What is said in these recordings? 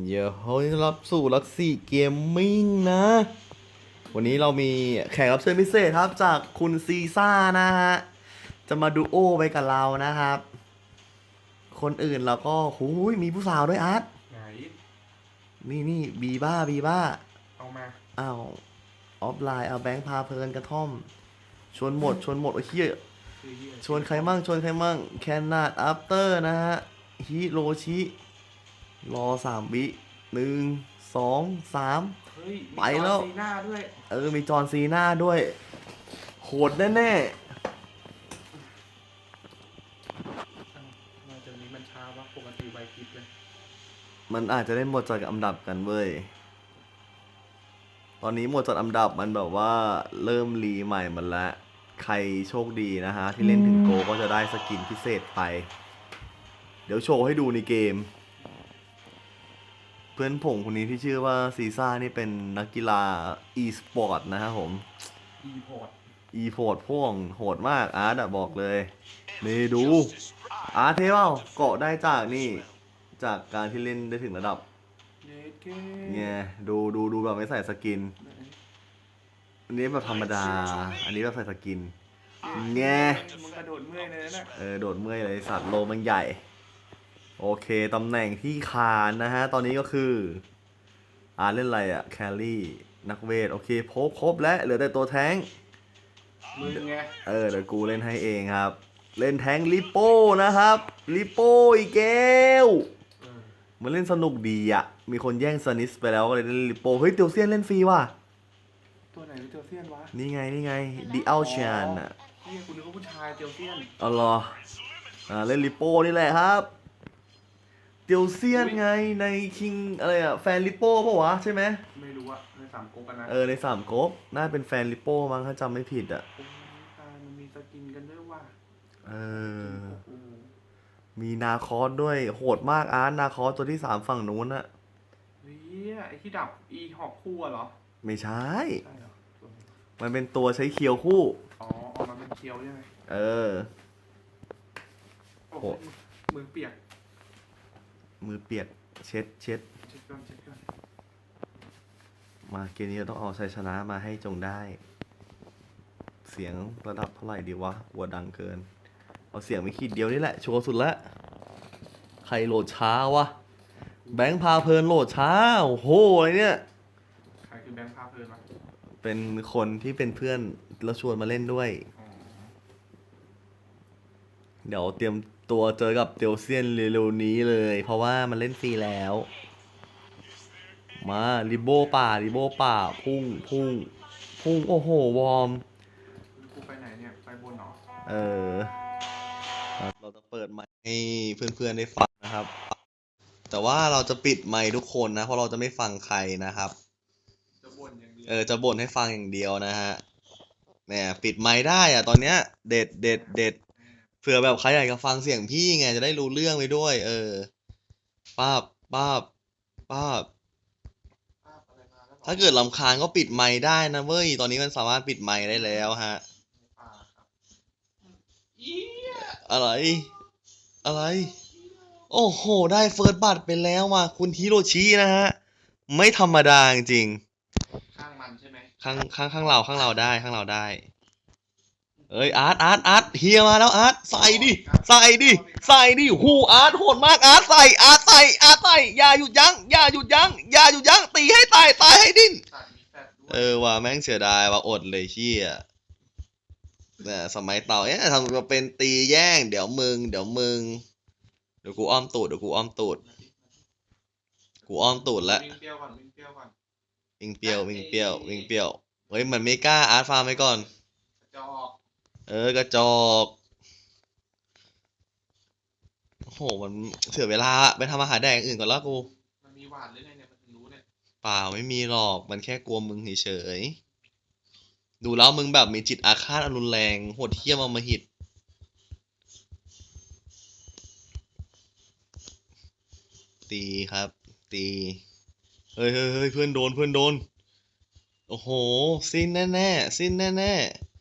เดี๋ยวเขารับสู่ลักซี่เกมมิ่งนะ วันนี้เรามีแขกรับเชิญพิเศษครับจากคุณซีซ่านะฮะ จะมาดูโอไปกับเรานะครับ คนอื่นเราก็หูยมีผู้สาวด้วยอาร์ตไหนนี่นี่บีบ้าบีบ้าเอามาอ้าวออฟไลน์เอาแบงค์พาเพลินกระท่อม ชวนหมด ชวนหมดโอ้ยเฮียคือเหี้ยชวนใครมั่งชวนใครมั่งแคนนาดอัปเตอร์นะฮะฮิโรชิ รอสามวิหนึ่งสองสาม เฮ้ยมีไปแล้ว จอร์ซีน่าด้วยเออ มีจอห์นซีน่าด้วย โหดแน่อ้าวทำไมาจนนี้มันช้าวะปกติไวพริบเลยๆ มันอาจจะได้หมดจัดอันดับกันเว้ย ตอนนี้หมดจัดอันดับมันแบบว่าเริ่มรีใหม่มันแล้วใครโชคดีนะฮะ ที่เล่นถึงโกก็จะได้สกินพิเศษไป เดี๋ยวโชว์ให้ดูในเกม เพื่อนผมคนนี้ที่ชื่อว่าซีซ่านี่เป็นนักกีฬา e-sport นะครับผม อีพอร์ต e โ o ดพ่วงโหดมากอาร์ตอะบอกเลยนี่ดู อาร์ตเทเปล่าเกาะได้จากนี่ จากการที่เล่นได้ถึงระดับ เยสเก้เนี่ยดูดูดูแบบไม่ใส่สกิน อันนี้แบบธรรมดา อันนี้แบบใส่สกิน แง่ มึงกระโดดเมื่อยเลยนะ เออโดดเมื่อยเลยสัตว์โลมันใหญ่ โอเค ตำแหน่งที่คานนะฮะ ตอนนี้ก็คืออาร์ตเล่นอะไรอะแคลรี่ นักเวท โอเคครบครบแล้ว เหลือแต่ตัวแท้ง มึงไง เออ เดี๋ยวกูเล่นให้เองครับ เล่นแท้งลิปโป้นะครับ ลิปโป้อีกแก้วเออมันเล่นสนุกดีอะมีคนแย่งซานิสไปแล้วก็เลยเล่นลิปโป้ เฮ้ยเตียวเซียนเล่นฟรีว่ะ ตัวไหนเป็นเตียวเซียนวะนี่ไงนี่ไงดิอัลชานอะเฮียคุณนึกว่าผู้ชายเตียวเซียนเอาเหรออ่าเล่นลิปโป้นี่แหละครับ เตียวเซียนไงในคิงอะไรอะแฟนลิปโป้ปะวะใช่ไหมไม่รู้อะในสามก๊กกันนะเออในสามก๊กน่าเป็นแฟนลิปโป้มั้งถ้าจำไม่ผิดอะโอ้ยตายมันมีสกินกันด้วยว่ะเออ โอ้โหมีนาคอสด้วยโหดมากอาร์ตนาคอสตัวที่สามฝั่งนู้นอะเฮียไอที่ดับอีหอกคู่อะเหรอไม่ใช่ ใช่เหรอตัวนี้มันเป็นตัวใช้เคียวคู่ อ๋อออกมาเป็นเคียวใช่ไหมเออ โอ้โหโหมือเปียก มือเปียกเช็ดเช็ดเช็ดก่อนเช็ดก่อนมาเกมนี้เราต้องเอาชัยชนะมาให้จงได้ เสียงระดับเท่าไหร่ดีวะวัวดังเกิน เอาเสียงไม่ขีดเดียวนี่แหละ ชัวร์สุดละ ใครโหลดช้าวะ แบงค์พาเพลินโหลดช้า โอ้โหอะไรเนี่ย ใครคือแบงค์พาเพลินวะเป็นคนที่เป็นเพื่อนแล้วชวนมาเล่นด้วยอ๋อเดี๋ยวเตรียม ตัวเจอกับเตียวเซียนเร็วๆนี้เลย เพราะว่ามันเล่นฟรีแล้ว มาริโบป่าริโบป่า พุ่งพุ่งพุ่งโอ้โห วอร์มกูไปไหนเนี่ย ไปบนเหรอเออครับเราจะเปิดไมค์ให้เพื่อนๆได้ฟังนะครับ แต่ว่าเราจะปิดไมค์ทุกคนนะ เพราะเราจะไม่ฟังใครนะครับ จะบ่นอย่างเดียวเออจะบ่นให้ฟังอย่างเดียวนะฮะเนี่ยปิดไมค์ได้อะตอนเนี้ย เด็ดเด็ดเด็ด เผื่อแบบใครอยากจะฟังเสียงพี่ไงจะได้รู้เรื่องไปด้วย เออป้าบป้าบป้าบภาพอะไรมาแล้วถ้าเกิดลำคาญก็ปิดไมค์ได้นะเว้ย ตอนนี้มันสามารถปิดไมค์ได้แล้วฮะป่าครับอีอะไร อะไร โอ้โห ได้เฟิร์สบัตรไปแล้วว่ะคุณฮิโรชินะฮะ ไม่ธรรมดาจริงข้างมันใช่ไหมๆข้างข้างข้างเราข้างเราได้ข้างเราได้ เอ้ยอาร์ตอาร์ตอาร์ตเฮียมาแล้วอาร์ตใส่ดิใส่ดิใส่ดิหูอาร์ตโหดมากอาร์ตใส่อาร์ตใส่อาร์ตใส่อย่าหยุดยั้งอย่าหยุดยั้งอย่าหยุดยั้งตีให้ตายตายให้ดิ้นเออว่ะแม่งเสียดายว่ะอดเลยเชี่ยเนี่ยสมัยเต่าเอ๊ะทำมาเป็นตีแย่ง เดี๋ยวมึง เดี๋ยวมึง เดี๋ยวกูอ้อมตูดเดี๋ยวกูอ้อมตูด กูอ้อมตูดแล้ววิ่งเปรี้ยวก่อนวิ่งเปรี้ยวก่อนวิ่งเปรี้ยววิ่งเปรี้ยววิ่งเปรี้ยวเฮ้ยมันไม่กล้าอาร์ตฟาร์มไว้ก่อนกระจอก เออกระจอกโอ้โหมันเสียเวลาไปทำอาหารแดกอย่างอื่นก่อนแล้วกูมันมีหวานหรือไงเนี่ยมันถึงรู้เนี่ยเปล่าไม่มีหรอกมันแค่กลัวมึงเฉยๆดูแล้วมึงแบบมีจิตอาฆาตอันรุนแรงโหดเหี้ยมอำมหิตตีครับ ตีเฮ้ยเฮ้ยเฮ้ยเพื่อนโดนเพื่อนโดน โอ้โห สิ้นแน่แน่ๆสิ้นแน่แน่ๆ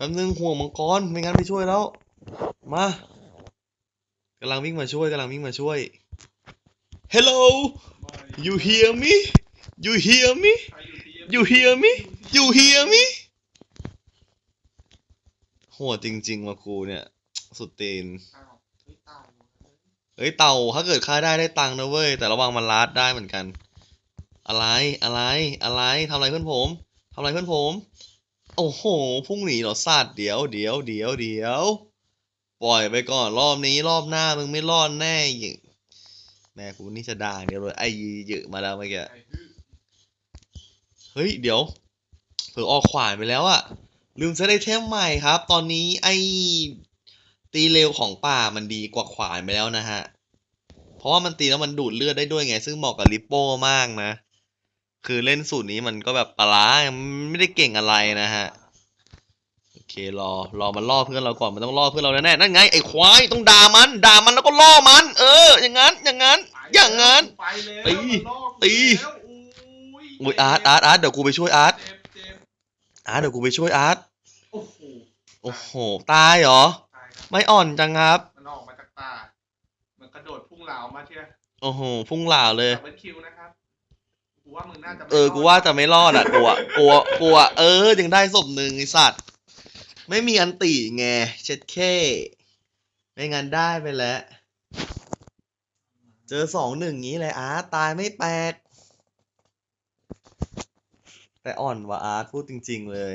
แป๊บนึงห่วงมังกรไม่งั้นไม่ช่วยแล้ว มากำลังวิ่งมาช่วยกำลังวิ่งมาช่วย Hello you hear me you hear me you hear me you hear me โหดจริงๆว่ะครูเนี่ย สุดตีนเฮ้ยเต่าเฮ้ยเต่าถ้าเกิดฆ่าได้ได้ตังค์นะเว้ย แต่ระวังมันลัดได้เหมือนกัน อะไรอะไรอะไรทำอะไรเพื่อนผมทำอะไรเพื่อนผม โอ้โหพุ่งหนีเหรอสัตว์เดี๋ยวเดี๋ยวเดี๋ยวเดี๋ยว ปล่อยไปก่อนรอบนี้รอบหน้ามึงไม่รอดแน่ยิงแม่กูนี่จะด่าเดี๋ยวเลยไอ้เยอะมาแล้วเมื่อกี้เฮ้ยเดี๋ยวเผื่อออกขวานไปแล้วอะลืมเซตไอเทมใหม่ครับ ตอนนี้ไอตีเร็วของป่ามันดีกว่าขวานไปแล้วนะฮะ เพราะว่ามันตีแล้วมันดูดเลือดได้ด้วยไง ซึ่งเหมาะกับลิปโป้มากนะ คือเล่นสูตรนี้มันก็แบบปลาร้ามันไม่ได้เก่งอะไรนะฮะโอเครอรอมันล่อเพื่อนเราก่อนมันต้องล่อเพื่อนเราแน่ๆนั่นไงไอ้ควายต้องด่ามันด่ามันแล้วก็ล่อมัน เออ อย่างนั้นอย่างนั้น อย่างนั้นไปแล้วตีมันลอกตีแล้วอุ้ยอุ้ยอาร์ตอาร์ตอาร์ตเดี๋ยวกูไปช่วยอาร์ตเจ็บเจ็บอาร์ตเดี๋ยวกูไปช่วยอาร์ตโอ้โหโอ้โหตายเหรอตายครับไม่อ่อนจังครับมันออกมาจากตามันกระโดดพุ่งเหลามาเชียโอ้โหพุ่งเหล่าเลยดับเบิลคิวนะครับ กูว่ามึงน่าจะไม่เออ กูว่าจะไม่รอดอะ กูอะกูอะกูอะเออ ยังได้ศพหนึ่งไอสัตว์ ไม่มีอันตีไง เช็ดแค่ไม่งั้นได้ไปแล้ว เจอสองหนึ่งงี้เลยอาร์ตตายไม่แปลก แต่อ่อนว่ะอาร์ตพูดจริง ๆ เลย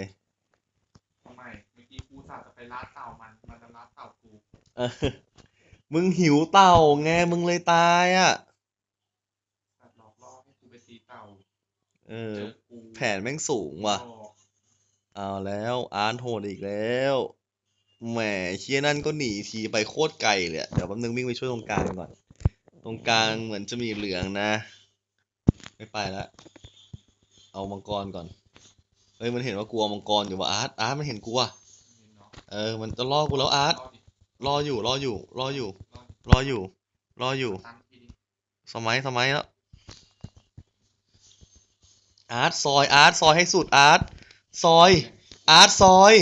ทำไมเมื่อกี้กูสาจะไปลาดเต่ามัน มันจะลาดเต่ากู เออ มึงหิวเต่าไง มึงเลยตายอะ สัตว์หลอกล่อให้กูไปตีเต่า เออเจอกูแผนแม่งสูงว่ะออกเอาแล้วอาร์ตโหดอีกแล้ว แหมเชียนั่นก็หนีทีไปโคตรไกลเลยอะเดี๋ยวแป๊บนึงวิ่งไปช่วยตรงกลางก่อน ตรงกลางเหมือนจะมีเหลืองนะ ไม่ไปละ เอามังกรก่อน เฮ้ยมันเห็นว่ากลัวมังกรอยู่ว่ะอาร์ตอาร์ตมันเห็นกูอะเห็นเนาะเออ มันจะล่อกูแล้วอาร์ตรอดิรออยู่รออยู่ รออยู่รอดิรออยู่รออยู่ตั้งทีดิสมัยสมัยแล้ว อาร์ตซอยอาร์ตซอยให้สุดอาร์ตซอยอาร์ตซอย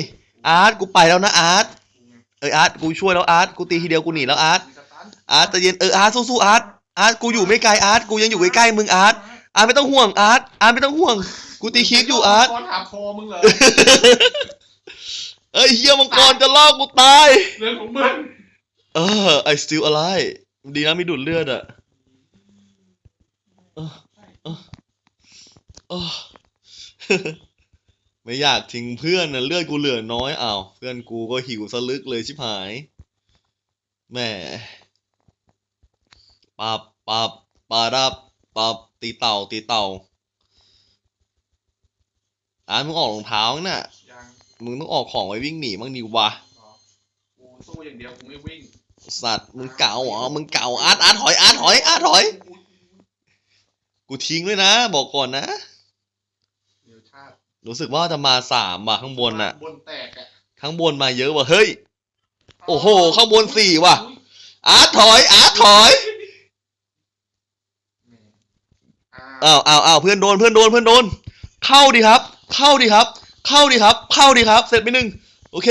อาร์ตกูไปแล้วนะอาร์ตกูไงเอ้ยอาร์ตกูช่วยแล้วอาร์ตกูตีทีเดียวกูหนีแล้วอาร์ตมีสตันอาร์ตใจะเย็นเอออาร์ตสู้ๆอาร์ตอาร์ตกูอยู่ไม่ไกลอาร์ตกูยังอยู่ใกล้ๆมึงอาร์ตอาร์ตไม่ต้องห่วงอาร์ตอาร์ตไม่ต้องห่วง กูตีคลิปอยู่อาร์ตคอนหาคอมึงเหรอเอ้ยเฮียมังกรจะลอกกูตายเรื่องของมึงเออ I still alive ดีนะไม่ดูดเลือดอะเออเออเออ ไม่อยากทิ้งเพื่อนนะเลือดกูเหลือน้อยอ้าวเพื่อนกูก็หิวสะลึกเลยชิบหายแหมปับปับปาดับปับตีเต่าตีเต่าอ่านมึงออกรองเท้าน่ะยังมึงต้องออกของไว้วิ่งหนีบ้างดีวะรอกูสู้อย่างเดียวกูไม่วิ่งสัตว์มึงเก่าเหรอมึงเก่าอาร์ตอาร์ตถอยอาร์ตถอยอาร์ตถอย กูทิ้งเลยนะ บอกก่อนนะเดี๋ยวชาติ รู้สึกว่าจะมาสามว่ะข้างบนน่ะ บนแตกอะข้างบนมาเยอะว่ะเฮ้ย โอ้โห ข้างบนสี่ว่ะอาร์ตถอย อาร์ตถอยแหมอ่าอ้าวอ้าวอ้าวเพื่อนโดน เพื่อนโดน เพื่อนโดน เข้าดิครับ เข้าดิครับ เข้าดิครับ เข้าดิครับ เสร็จไปหนึ่งโอเค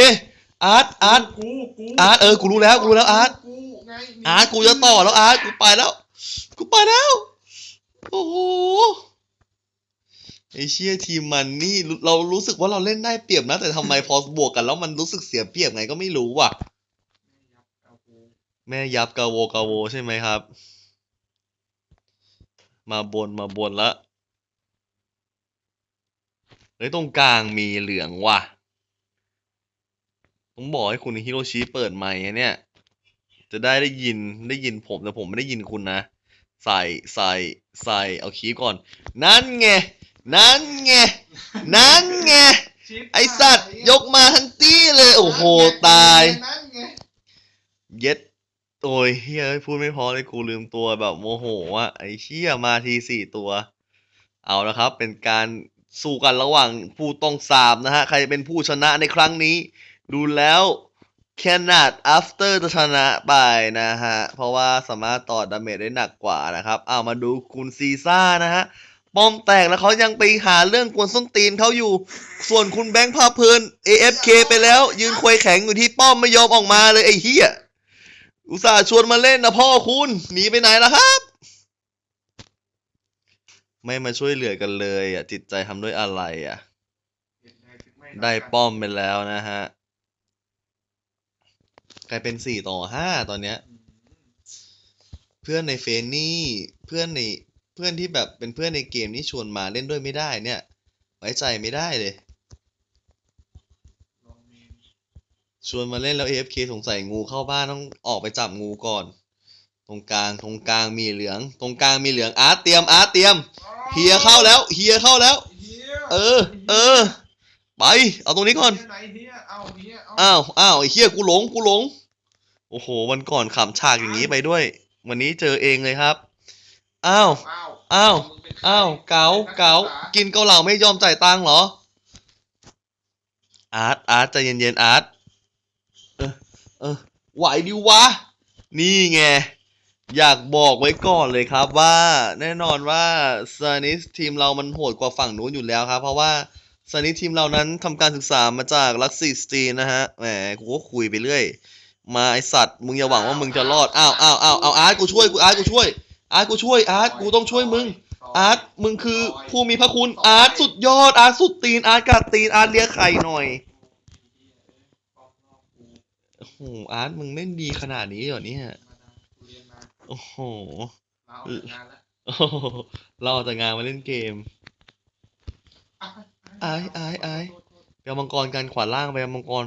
อาร์ต อาร์ต กูกูอาร์ตเออกูรู้แล้วกูรู้แล้วอาร์ต กูไงอาร์ตกูจะต่อแล้วอาร์ตกูไปแล้ว กูไปแล้ว โอ้โห ไอเชี่ยทีมมันนี่รู้เรารู้สึกว่าเราเล่นได้เปรียบนะ แต่ทำไมพอบวกกันแล้วมันรู้สึกเสียเปรียบไงก็ไม่รู้ว่ะเอากูแม่ยับกาโวกาโวใช่ไหมครับ มาบนมาบนละเฮ้ยตรงกลางมีเหลืองว่ะต้องบอกให้คุณฮิโรชิเปิดไมค์นะเนี่ย จะได้ได้ยินได้ยินผมแต่ผมไม่ได้ยินคุณนะ ใส่ใส่ใส่เอาคีย์ก่อน นั่นไง นั่นไง นั่นไงชิปไอสัตว์ยกมาทั้งตี้เลย โอ้โห ตายนั่นไงเย็ดโอ้ยเฮียพูดไม่พอเลยกูลืมตัวแบบโมโหอะไอ้เชี่ยมาทีสี่ตัว เอาละครับ เป็นการสู้กันระหว่างผู้ต้องสาบนะฮะ ใครจะเป็นผู้ชนะในครั้งนี้ ดูแล้วแคนาด after จะชนะไปนะฮะ เพราะว่าสามารถต่อดาเมจได้หนักกว่านะครับ เอามาดูคุณซีซ่านะฮะ ป้อมแตกแล้วเขายังไปหาเรื่องกวนส้นตีนเขาอยู่ ส่วนคุณแบงค์พาเพลิน AFK ไปแล้ว ยืนควยแข็งอยู่ที่ป้อมไม่ยอมออกมาเลยไอ้เหี้ยอุตส่าห์ชวนมาเล่นนะพ่อคุณหนีไปไหนล่ะครับ ไม่มาช่วยเหลือกันเลยอะ จิตใจทำด้วยอะไรอะ ได้ป้อมไปแล้วนะฮะ กลายเป็นสี่ต่อห้าตอนเนี้ย เพื่อนในเฟซนี่ เพื่อนใน พื่อนที่แบบเป็นเพื่อนในเกมนี่ชวนมาเล่นด้วยไม่ได้เนี่ย ไว้ใจไม่ได้เลย ชวนมาเล่นแล้ว AFK สงสัยงูเข้าบ้านต้องออกไปจับงูก่อน ตรงกลางตรงกลางมีเหลือง ตรงกลางมีเหลืองอาร์ตเตรียมอาร์ตเตรียมเฮียเข้าแล้วเฮียเข้าแล้ว เออ เออ ไป เอาตรงนี้ก่อนอ้าวอ้าวไอ้เฮียกูหลงกูหลง โอ้โหวันก่อนขำฉากอย่างนี้ไปด้วย วันนี้เจอเองเลยครับ อ้าวอ้าว อ้าว มึงเป็นใครอ้าว เก๋านัศึษเก๋า กินเกาเหลาไม่ยอมจ่ายตังค์เหรอ อาร์ต อาร์ตใจเย็นๆ อาร์ต เออ เออ ไหวดิวะ นี่ไง อยากบอกไว้ก่อนเลยครับว่า แน่นอนว่าซานิสทีมเรามันโหดกว่าฝั่งนู้นอยู่แล้วครับ เพราะว่าซานิสทีมเรานั้นทำการศึกษามาจากลักซี่สตรีนนะฮะ แหม กูก็คุยไปเรื่อย มาไอสัตว์ มึงอย่าหวังว่ามึงจะรอด อ้าวอ้าวอ้าวเอาอาร์ต กูช่วย กูอาร์ต กูช่วย อาร์ตกูช่วยอาร์ตกูต้องช่วยมึง อาร์ตมึงคือผู้มีพระคุณอาร์ตสุดยอดอาร์ตสุดตีนอาร์ตกัดตีนอาร์ตเลี้ยไข่หน่อยโอ้โหอาร์ตมึงเล่นดีขนาดนี้เหรอเนี่ยเรียนมาโอ้โหลาออกจากงานแล้วโอ้โหเราออกจากงานมาเล่นเกมอายอายอายโทษโทษไปเอามังกรกันขวาล่างไปเอามังกร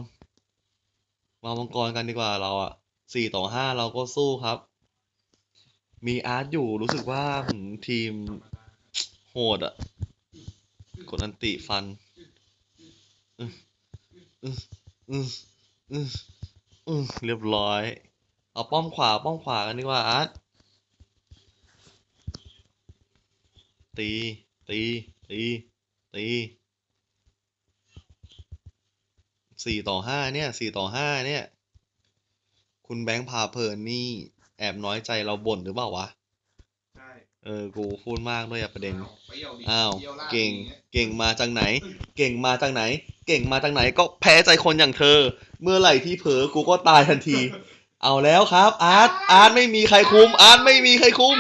มาเอามังกรกันดีกว่าเราอะสี่ต่อห้าเราก็สู้ครับ มีอาร์ตอยู่รู้สึกว่าหืมทีมโหดอะกดอันติฟันอืออืออืออืออือเรียบร้อย เอาป้อมขวาป้อมขวากันดีกว่าอาร์ตตี ตี ตี ตี สี่ต่อห้าเนี่ย สี่ต่อห้าเนี่ย คุณแบงค์พาเพลินนี่ แอบน้อยใจเราบ่นหรือเปล่าวะ ใช่เออ กูพูดมากด้วยอะประเด็นอ้าวเปรี้ยวดิอ้าวปรี้ยลดเก่งอย่างงี้ยเก่งมาจากไหน เก่งมาจากไหน เก่งมาจากไหน ก็แพ้ใจคนอย่างเธอ เมื่อไหร่ที่เผลอกูก็ตายทันที เอาแล้วครับ อาร์ต อาร์ตไม่มีใครคุม อาร์ตไม่มีใครคุม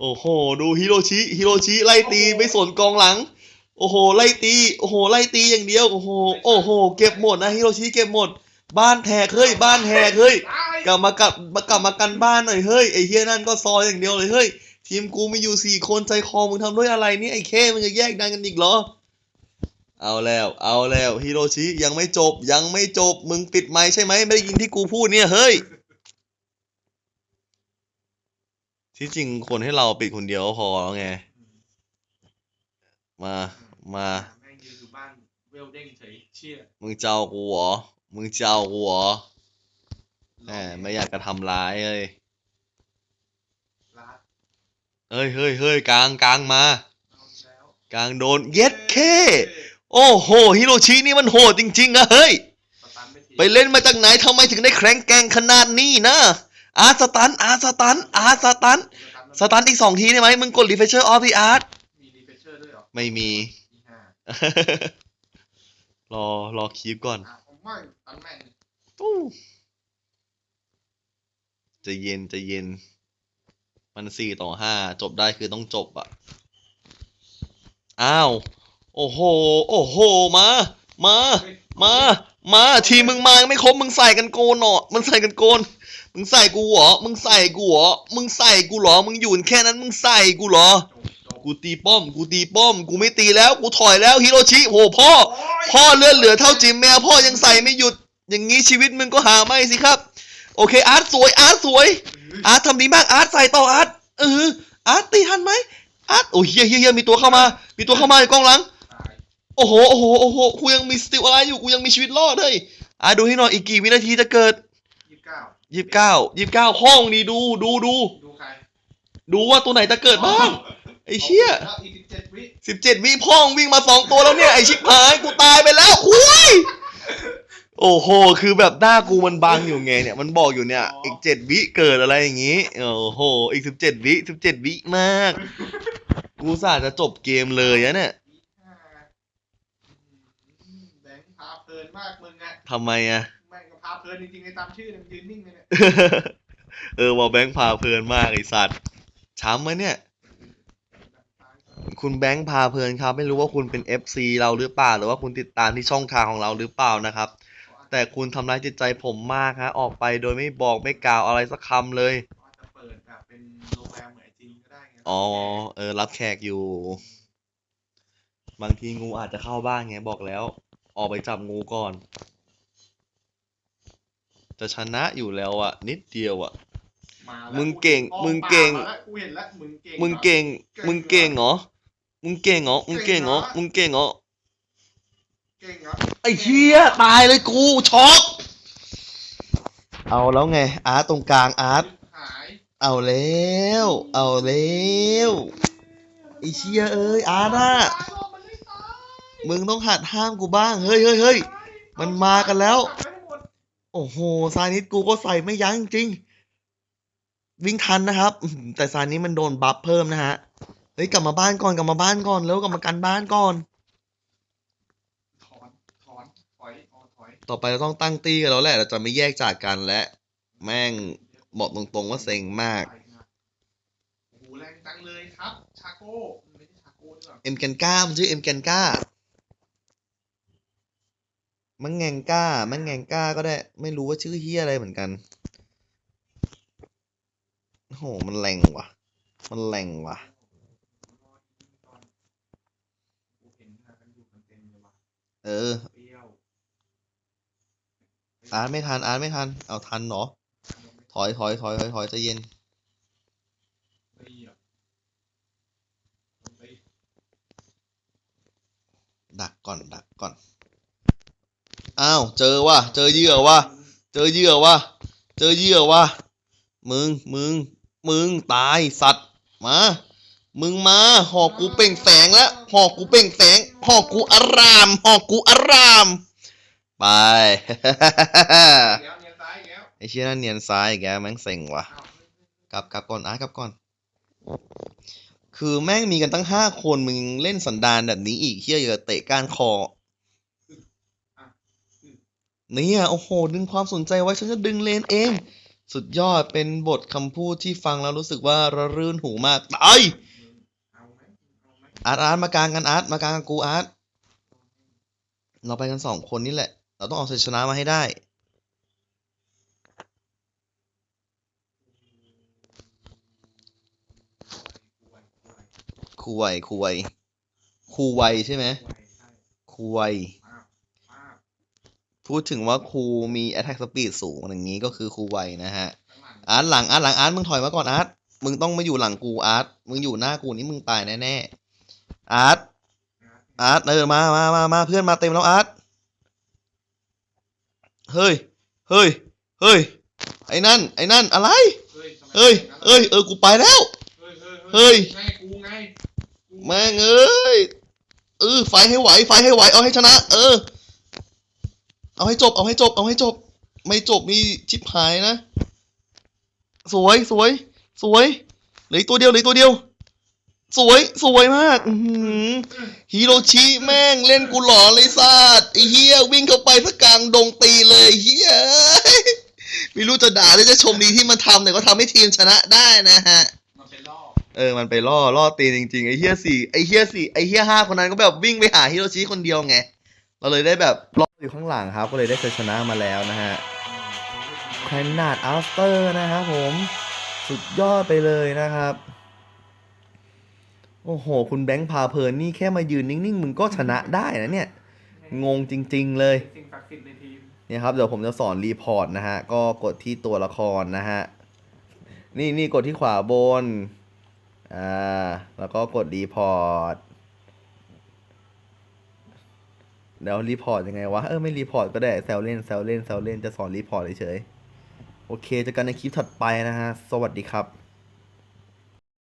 โอ้โห ดูฮิโรชิ ฮิโรชิไล่ตีไม่สนกองหลัง โอ้โห ไล่ตี โอ้โห ไล่ตีอย่างเดียว โอ้โห โอ้โห เก็บหมดนะฮิโรชิเก็บหมด บ้านแทกเฮ้ยบ้านแทกเฮ้ยตายกลับมากลับมากลับมากันบ้านหน่อยเฮ้ยไอ้เฮียนั่นก็ซอยอย่างเดียวเลยเฮ้ยทีมกูมีอยู่สี่คนใจคอมึงทำด้วยอะไรเนี่ยไอ้เคมึงจะแยกดันกันอีกเหรอ เอาแล้วเอาแล้วฮิโรชิยังไม่จบยังไม่จบมึงปิดไมค์ใช่ไหมไม่ได้ยินที่กูพูดเนี่ยเฮ้ยที่จริงคนให้เราปิดคนเดียวก็พอแล้วไง มา มาแม่งยืนอยู่บ้านเวลเด้งเฉยเชี่ยมึงเจ้ากูเหรอ มึงเจ้ากูเหรอแหมไม่อยากจะทำร้ายเลยลาดเฮ้ยเฮ้ยเฮ้ยกลางกลางมาเอาแล้วกลางโดน เย็ดเค โอ้โห ฮิโรชินี่มันโหดจริงๆนะเฮ้ยสตันไปทีไปเล่นมาจากไหนทำไมถึงได้แข็งแกร่งขนาดนี้นะ อาร์ตสตัน อาร์ตสตัน อาร์ตสตัน สตันอีกสองทีได้ไหมมึงกด refresher of the art มีรีเฟชเชอร์ด้วยเหรอ ไม่มีมีห้ารอ รอคีปก่อนอะผม ไม่ตันแม่งตู้ใจะเย็นใจะเย็น มันสี่ต่อห้าจบได้คือต้องจบอะอ้าว โอ้โห โอ้โห มา มาเฮ้ยมา มาทีมมึงมายังไม่ครบมึงใส่กันโกนเหรอมึงใส่กันโกน มึงใส่กูเหรอ มึงใส่กูเหรอ มึงใส่กูเหรอ มึงอยู่แค่นั้นมึงใส่กูเหรอจบจบ กูตีป้อม กูตีป้อม กูไม่ตีแล้ว กูถอยแล้วฮิโรชิโหพ่อโอ้ยพ่อเลือดเหลือเท่าจิมแมว พ่อยังใส่ไม่หยุด อย่างนี้ชีวิตมึงก็หาไม่สิครับ โอเคอาร์ตสวยอาร์ตสวย อาร์ตทำดีมากอาร์ตใส่ต่ออาร์ตเอออาร์ตตีทันไหมอาร์ตโอ้ยเฮียเฮียเฮียมีตัวเข้ามา มีตัวเข้ามาในกล้องหลังตายโอ้โหโอ้โหโอ้โหกูยังมีสติลอะไรอยู่กูยังมีชีวิตรอดเลยอะดูให้หน่อยอีกกี่วินาทีจะเกิดยี่สิบเก้ายี่สิบเก้ายี่สิบเก้าห้องนี่ดูดูดูดูใครดูว่าตัวไหนจะเกิดบ้าง ไอ้เชี่ยแล้วอีกสิบเจ็ดวิสิบเจ็ดวิพ่องวิ่งมาสองตัวแล้วเนี่ย ไอ้ชิบหายกูตายไปแล้วคุยโอ้โห คือแบบหน้ากูมันบังอยู่ไงเนี่ย มันบอกอยู่เนี่ย อีกเจ็ดวิเกิดอะไรอย่างงี้ โอ้โห อีกสิบเจ็ดวิสิบเจ็ดวิมาก กูสาจะจบเกมเลยอะเนี่ยวิห้าอืมแบงค์พาเพลินมากมึงอะทำไมอะแม่งก็พาเพลินจริงๆไอ้ตามชื่อเนี่ยมันยืนนิ่งเลยเนี่ย เออวอลแบงค์พาเพลินมากไอสัตว์ช้ำไหมเนี่ย คุณแบงค์พาเพลินครับ ไม่รู้ว่าคุณเป็น FC เราหรือเปล่า หรือว่าคุณติดตามที่ช่องทางของเราหรือเปล่านะครับ แต่คุณทำร้ายจิตใจผมมากฮะออกไปโดยไม่บอกไม่กล่าวอะไรสักคำเลยอาจจะเปิดแบบเป็นโรงแรมเหมือนไอจีนก็ได้ไงอ๋อ เออ รับแขกอยู่ บางทีงูอาจจะเข้าบ้านไงบอกแล้ว ออกไปจับงูก่อน จะชนะอยู่แล้วอะนิดเดียวอะมาแล้วมึงเก่งออมึงเก่งปามาแล้วกูเห็นแล้วมึงเก่งมึงเก่ง มึงเก่งเหรอ มึงเก่งเหรอ มึงเก่งเหรอ มึงเก่งเหรอ เก่งเหรอไอ้เฮียตายเลยกูช็อก เอาแล้วไง อาร์ตตรงกลางอาร์ต หายเอาแล้ว เอาแล้วไอ้เชียเอ้ยอาร์ตอะตายหรอกมันไม่ตายมึงต้องหัดห้ามกูบ้าง เฮ้ยเฮ้ยเฮ้ยมันมากันแล้วจับไให้หมดโอ้โห ซานิสกูก็ใส่ไม่ยั้งจริง วิ่งทันนะครับอื้อหือแต่ซานิสมันโดนบัฟเพิ่มนะฮะ เฮ้ยกลับมาบ้านก่อนกลับมาบ้านก่อนแล้วกลับมากันบ้านก่อน ถอนถอนถอยออกถอยต่อไปเราต้องตั้งตี้กันแล้วแหละ เราจะไม่แยกจากกันและ แม่งบอกตรงๆว่าเซ็งมากโอ้โหแรงจังเลยครับ ชาโก้ไม่ใช่ชาโก้ด้วยเอ็มแกนก้ามันชื่อเอ็มแกนก้ามันแงงก้ามันแงงก้าก็ได้ ไม่รู้ว่าชื่อเฮียอะไรเหมือนกันโอ้โหมันแรงว่ะ มันแรงว่ะ กูเห็นมากันอยู่กันเต็มเลยว่ะ เออาร์ตไม่ทันอาร์ตไม่ทัน เอาทันเหรอถอยถอยถอยถอยถอยใจเย็นดักก่อนดักก่อน อ้าว เจอว่ะ เจอเหยื่อว่ะ เจอเหยื่อว่ะ เจอเหยื่อว่ะ มึง มึง มึง ตายสัตว์ มา มึงมา หอกกูเปล่งแสงแล้ว หอกกูเป่งแสงหอกกูอารามหอกกูอาราม ไป ไอ้เชี่ยนั่นเนียนซ้ายอีกแกแม่งเซ็งว่ะกลับกลับก่อนอาร์ตกลับก่อน คือแม่งมีกันตั้งห้าคนมึงเล่นสันดานแบบนี้อีกเฮียอย่าเตะก้านคอเนี่ยโอ้โห ดึงความสนใจไว้ฉันจะดึงเลนเอง สุดยอดเป็นบทคำพูดที่ฟังแล้วรู้สึกว่าระรื่นหูมากตายเอาไหมเอาร์ตอาร์ตมากลางกันอาร์ตมากลางกันกูอาร์ตเราไปกันสองคนนี่แหละ เราต้องเอาชัยชนะมาให้ได้กูไว้กูไว้คูไวคูไวคูไวใช่ไหมคูไว้พูดถึงว่าครูมี attack speed สูงอย่างนี้ก็คือครูไวนะฮะ อาร์ตหลังอาร์ตหลังอาร์ตมึงถอยมาก่อนอาร์ตมึงต้องมาอยู่หลังกูอาร์ตมึงอยู่หน้ากูนี่มึงตายแน่ๆ อาร์ตอาร์ตเออมามามามาเพื่อนมาเต็มแล้วอาร์ตเฮ้ยเฮ้ยเฮ้ยไอ้นั่นไอ้นั่นอะไรเฮ้ยเฮ้ยเออกูไปแล้ว เฮ้ยเฮ้ยไงกูไงกูแม่งเอ้ยเออไฟให้ไหวไฟให้ไหวเอาให้ชนะ เออ เอาให้จบเอาให้จบ เอาให้จบ ไม่จบมีชิบหายนะ สวยสวย สวยเหลือตัวเดียวเหลือตัวเดียว สวยสวยมากอือหือฮิโรชิแม่งเล่นกูหลอนเลยซาดไอ้เฮียวิ่งเข้าไปสักกลางดงตีเลยไอ้เฮียไม่รู้จะด่าหรือจะชมดีที่มันทำแต่ก็ทำให้ทีมชนะได้นะฮะมันเป็นรอบเออมันไปล่อล่อตีนจริงๆไอ้เฮียสี่ไอ้เฮียสี่ไอ้เฮียห้าคนนั้นก็แบบวิ่งไปหาฮิโรชิคนเดียวไงเราเลยได้แบบล่ออยู่ข้างหลังครับ ก็เลยได้ชัยชนะมาแล้วนะฮะแคนนาดอัลสเตอร์นะครับผมสุดยอดไปเลยนะครับ โอ้โห คุณแบงค์พาเพลินนี่แค่มายืนนิ่งๆ มึงก็ชนะได้นะเนี่ย งงจริงๆเลยสิ่งศักดิ์สิทธิ์ในทีมเนี่ยครับ เดี๋ยวผมจะสอนรีพอร์ตนะฮะ ก็กดที่ตัวละครนะฮะ นี่นี่กดที่ขวาบน อ่า แล้วก็กดรีพอร์ต เดี๋ยวรีพอร์ตยังไงวะ เออไม่รีพอร์ตก็ได้แซวเล่นแซวเล่นแซวเล่นจะสอนรีพอร์ตเฉยๆ โอเคเจอกันในคลิปถัดไปนะฮะ สวัสดีครับ